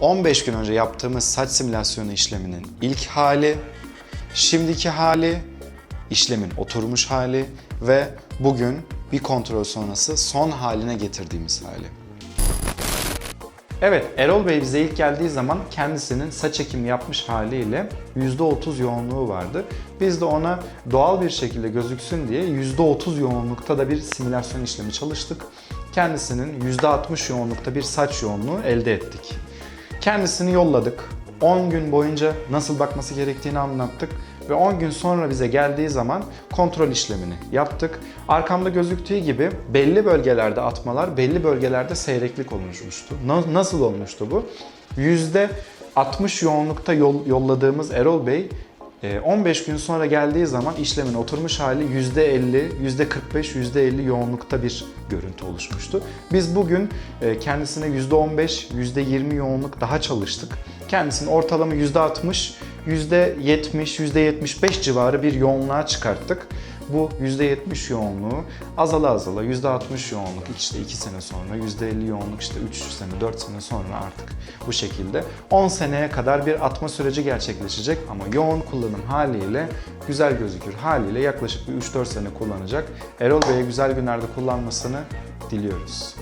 15 gün önce yaptığımız saç simülasyonu işleminin ilk hali, şimdiki hali, işlemin oturmuş hali ve bugün bir kontrol sonrası son haline getirdiğimiz hali. Evet, Erol Bey bize ilk geldiği zaman kendisinin saç ekimi yapmış haliyle %30 yoğunluğu vardı. Biz de ona doğal bir şekilde gözüksün diye %30 yoğunlukta da bir simülasyon işlemi çalıştık. Kendisinin %60 yoğunlukta bir saç yoğunluğu elde ettik. Kendisini yolladık. 10 gün boyunca nasıl bakması gerektiğini anlattık ve 10 gün sonra bize geldiği zaman kontrol işlemini yaptık. Arkamda gözüktüğü gibi belli bölgelerde atmalar, belli bölgelerde seyreklik oluşmuştu. Na- Nasıl olmuştu bu? %60 yoğunlukta yol- yolladığımız Erol Bey 15 gün sonra geldiği zaman işlemin oturmuş hali %50, %45, %50 yoğunlukta bir görüntü oluşmuştu. Biz bugün e, kendisine %15, %20 yoğunluk daha çalıştık. Kendisini ortalama %60, %70, %75 civarı bir yoğunluğa çıkarttık. Bu %70 yoğunluğu azala azala %60 yoğunluk işte 2 sene sonra, %50 yoğunluk işte 3 sene, 4 sene sonra artık bu şekilde 10 seneye kadar bir atma süreci gerçekleşecek ama yoğun kullanım haliyle güzel gözükür haliyle yaklaşık bir 3-4 sene kullanacak. Erol Bey'e güzel günlerde kullanmasını diliyoruz.